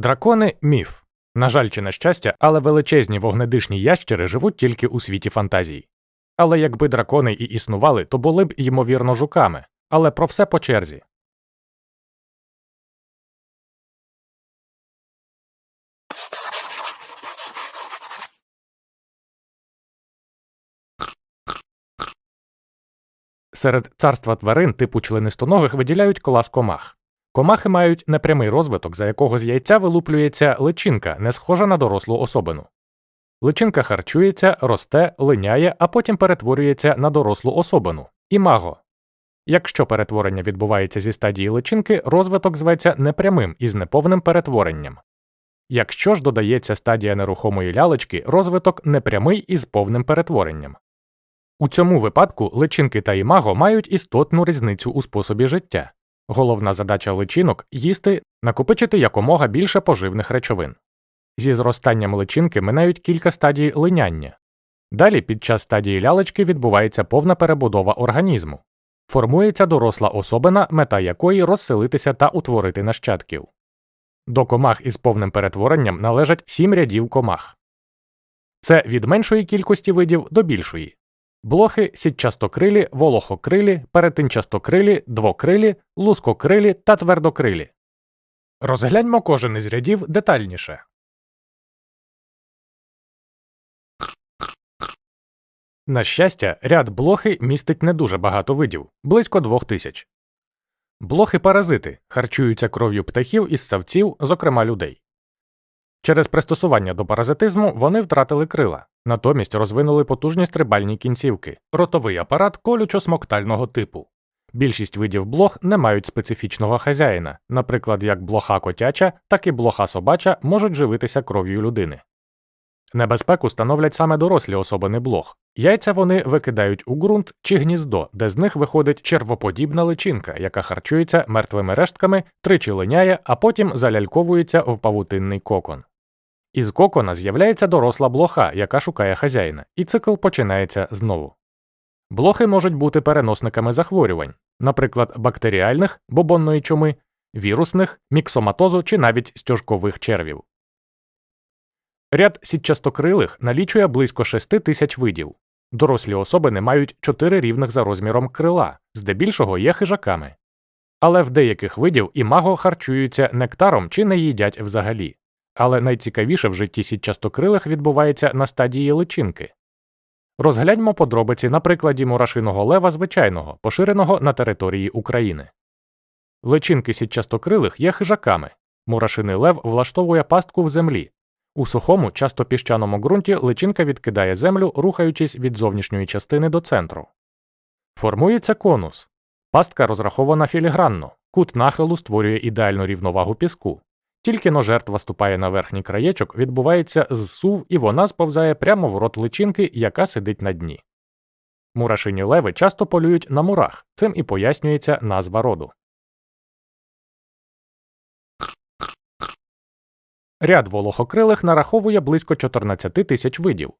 Дракони міф. На жаль, чи на щастя, але величезні вогнедишні ящери живуть тільки у світі фантазій. Але якби дракони і існували, то були б, ймовірно, жуками. Але про все по черзі. Серед царства тварин типу членистоногих виділяють клас комах. Комахи мають непрямий розвиток, за якого з яйця вилуплюється личинка, не схожа на дорослу особину. Личинка харчується, росте, линяє, а потім перетворюється на дорослу особину імаго. Якщо перетворення відбувається зі стадії личинки, розвиток зветься непрямим із неповним перетворенням. Якщо ж додається стадія нерухомої лялечки, розвиток непрямий із повним перетворенням. У цьому випадку личинки та імаго мають істотну різницю у способі життя. Головна задача личинок їсти, накопичити якомога більше поживних речовин. Зі зростанням личинки минають кілька стадій линяння. Далі під час стадії лялечки відбувається повна перебудова організму. Формується доросла особина, мета якої розселитися та утворити нащадків. До комах із повним перетворенням належать сім рядів комах. Це від меншої кількості видів до більшої. Блохи сітчастокрилі, волохокрилі, перетинчастокрилі, двокрилі, лускокрилі та твердокрилі. Розгляньмо кожен із рядів детальніше. На щастя, ряд блохи містить не дуже багато видів близько двох тисяч. Блохи паразити харчуються кров'ю птахів і ссавців, зокрема людей. Через пристосування до паразитизму вони втратили крила, натомість розвинули потужні стрибальні кінцівки, ротовий апарат колючо-смоктального типу. Більшість видів блох не мають специфічного хазяїна, наприклад, як блоха котяча, так і блоха собача можуть живитися кров'ю людини. Небезпеку становлять саме дорослі особини блох. Яйця вони викидають у ґрунт чи гніздо, де з них виходить червоподібна личинка, яка харчується мертвими рештками, тричі линяє, а потім заляльковується в павутинний кокон. Із кокона з'являється доросла блоха, яка шукає хазяїна, і цикл починається знову. Блохи можуть бути переносниками захворювань, наприклад, бактеріальних, бобонної чуми, вірусних, міксоматозу чи навіть стяжкових червів. Ряд сітчастокрилих налічує близько 6 тисяч видів. Дорослі особини мають 4 рівних за розміром крила, здебільшого є хижаками. Але в деяких видів імаго харчуються нектаром чи не їдять взагалі. Але найцікавіше в житті сітчастокрилих відбувається на стадії личинки. Розгляньмо подробиці на прикладі мурашиного лева звичайного, поширеного на території України. Личинки сітчастокрилих є хижаками. Мурашиний лев влаштовує пастку в землі. У сухому, часто піщаному ґрунті личинка відкидає землю, рухаючись від зовнішньої частини до центру. Формується конус. Пастка розрахована філігранно, кут нахилу створює ідеальну рівновагу піску. Тільки но жертва ступає на верхній краєчок, відбувається зсув, і вона сповзає прямо в рот личинки, яка сидить на дні. Мурашині леви часто полюють на мурах, цим і пояснюється назва роду. Ряд волохокрилих нараховує близько 14 тисяч видів.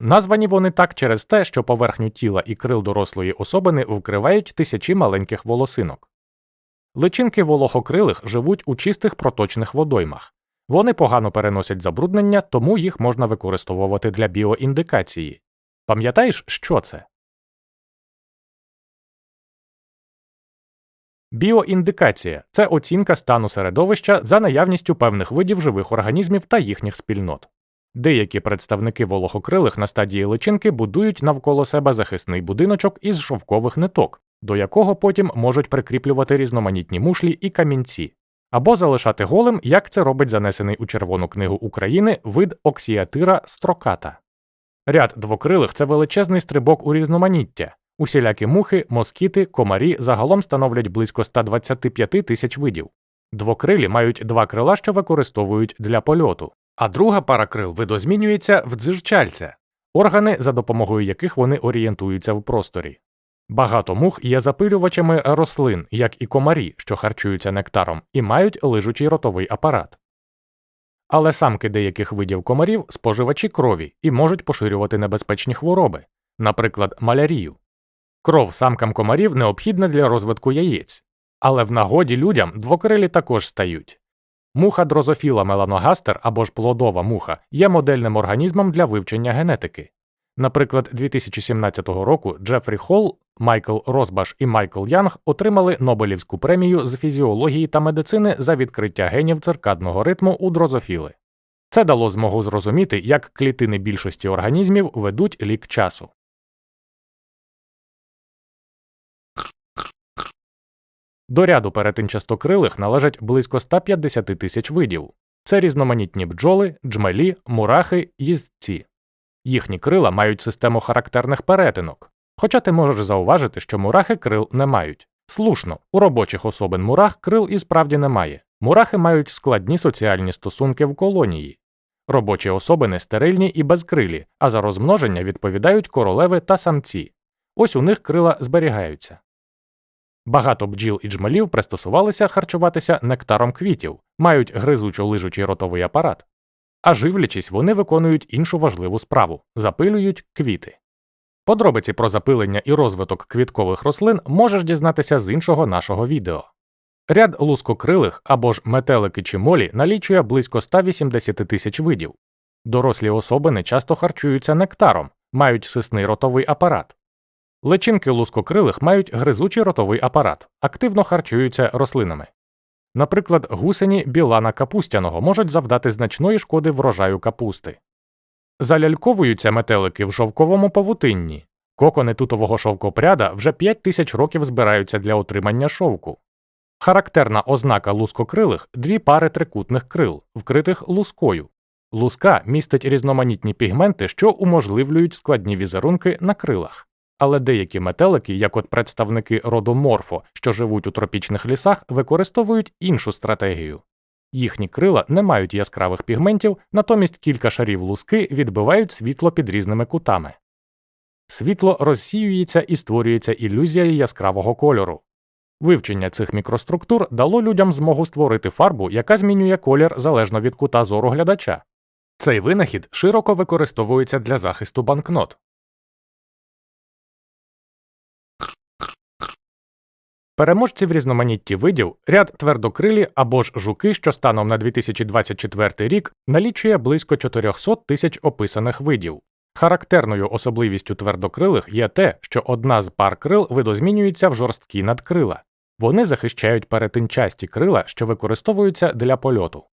Названі вони так через те, що поверхню тіла і крил дорослої особини вкривають тисячі маленьких волосинок. Личинки волохокрилих живуть у чистих проточних водоймах. Вони погано переносять забруднення, тому їх можна використовувати для біоіндикації. Пам'ятаєш, що це? Біоіндикація це оцінка стану середовища за наявністю певних видів живих організмів та їхніх спільнот. Деякі представники волохокрилих на стадії личинки будують навколо себе захисний будиночок із шовкових ниток, до якого потім можуть прикріплювати різноманітні мушлі і камінці, або залишати голим, як це робить занесений у Червону книгу України вид оксіатира строката. Ряд двокрилих це величезний стрибок у різноманіття. Усілякі мухи, москіти, комарі загалом становлять близько 125 тисяч видів. Двокрилі мають два крила, що використовують для польоту, а друга пара крил видозмінюється в дзижчальця, органи, за допомогою яких вони орієнтуються в просторі. Багато мух є запилювачами рослин, як і комарі, що харчуються нектаром, і мають лижучий ротовий апарат. Але самки деяких видів комарів споживачі крові і можуть поширювати небезпечні хвороби, наприклад, малярію. Кров самкам комарів необхідна для розвитку яєць, але в нагоді людям двокрилі також стають. Муха дрозофіла меланогастер або ж плодова муха є модельним організмом для вивчення генетики. Наприклад, 2017 року Джефрі Холл, Майкл Розбаш і Майкл Янг отримали Нобелівську премію з фізіології та медицини за відкриття генів циркадного ритму у дрозофіли. Це дало змогу зрозуміти, як клітини більшості організмів ведуть лік часу. До ряду перетинчастокрилих належать близько 150 тисяч видів. Це різноманітні бджоли, джмелі, мурахи, їздці. Їхні крила мають систему характерних перетинок. Хоча ти можеш зауважити, що мурахи крил не мають. Слушно, у робочих особин мурах крил і справді немає. Мурахи мають складні соціальні стосунки в колонії. Робочі особини стерильні і безкрилі, а за розмноження відповідають королеви та самці. Ось у них крила зберігаються. Багато бджіл і джмелів пристосувалися харчуватися нектаром квітів, мають гризучо лижучий ротовий апарат. А живлячись, вони виконують іншу важливу справу запилюють квіти. Подробиці про запилення і розвиток квіткових рослин можеш дізнатися з іншого нашого відео. Ряд лускокрилих або ж метелики чи молі налічує близько 180 тисяч видів. Дорослі особини часто харчуються нектаром, мають сисний ротовий апарат. Личинки лускокрилих мають гризучий ротовий апарат, активно харчуються рослинами. Наприклад, гусені білана капустяного можуть завдати значної шкоди врожаю капусти. Заляльковуються метелики в шовковому павутинні. Кокони тутового шовкопряда вже 5 тисяч років збираються для отримання шовку. Характерна ознака лускокрилих дві пари трикутних крил, вкритих лускою. Луска містить різноманітні пігменти, що уможливлюють складні візерунки на крилах. Але деякі метелики, як от представники роду морфо, що живуть у тропічних лісах, використовують іншу стратегію. Їхні крила не мають яскравих пігментів, натомість кілька шарів луски відбивають світло під різними кутами. Світло розсіюється і створюється ілюзією яскравого кольору. Вивчення цих мікроструктур дало людям змогу створити фарбу, яка змінює колір залежно від кута зору глядача. Цей винахід широко використовується для захисту банкнот. Переможці в різноманітті видів ряд твердокрилі або ж жуки, що станом на 2024 рік налічує близько 400 тисяч описаних видів. Характерною особливістю твердокрилих є те, що одна з пар крил видозмінюється в жорсткі надкрила. Вони захищають перетинчасті крила, що використовуються для польоту.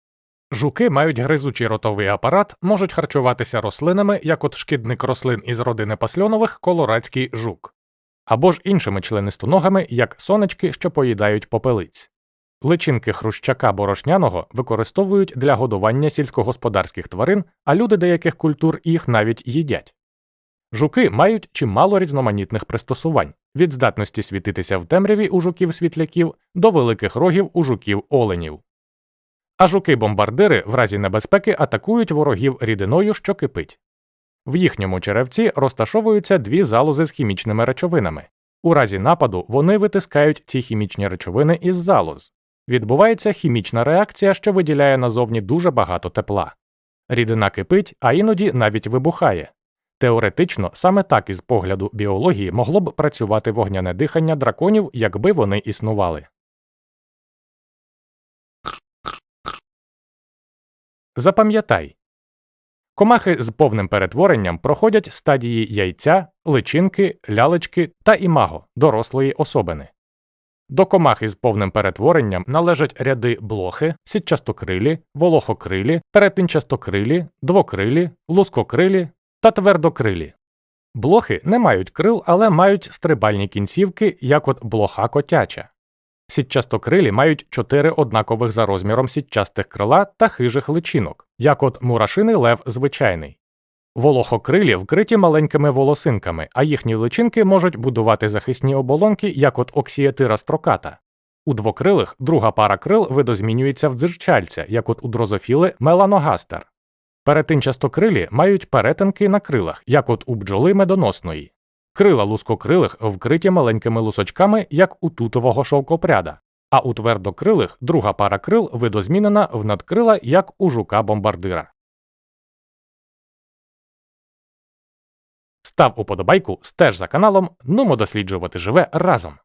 Жуки мають гризучий ротовий апарат, можуть харчуватися рослинами, як от шкідник рослин із родини пасльонових колорадський жук або ж іншими членистоногами, як сонечки, що поїдають попелиць. Личинки хрущака борошняного використовують для годування сільськогосподарських тварин, а люди деяких культур їх навіть їдять. Жуки мають чимало різноманітних пристосувань від здатності світитися в темряві у жуків світляків до великих рогів у жуків оленів. А жуки-бомбардири в разі небезпеки атакують ворогів рідиною, що кипить. В їхньому черевці розташовуються дві залози з хімічними речовинами. У разі нападу вони витискають ці хімічні речовини із залоз. Відбувається хімічна реакція, що виділяє назовні дуже багато тепла. Рідина кипить, а іноді навіть вибухає. Теоретично, саме так із погляду біології могло б працювати вогняне дихання драконів, якби вони існували. Запам'ятай Комахи з повним перетворенням проходять стадії яйця, личинки, лялечки та імаго дорослої особини. До комах із повним перетворенням належать ряди блохи, сітчастокрилі, волохокрилі, перетинчастокрилі, двокрилі, лускокрилі та твердокрилі. Блохи не мають крил, але мають стрибальні кінцівки, як от блоха котяча. Сітчастокрилі мають чотири однакових за розміром сітчастих крила та хижих личинок, як от мурашиний лев звичайний. Волохокрилі вкриті маленькими волосинками, а їхні личинки можуть будувати захисні оболонки, як от оксієтира строката. У двокрилих друга пара крил видозмінюється в дзирчальця, як от у дрозофіли меланогастер. Перетинчастокрилі мають перетинки на крилах, як от у бджоли медоносної. Крила лускокрилих вкриті маленькими лусочками, як у тутового шовкопряда, а у твердокрилих друга пара крил видозмінена в надкрила, як у жука бомбардира. Став уподобайку, стеж за каналом, нумо досліджувати живе разом.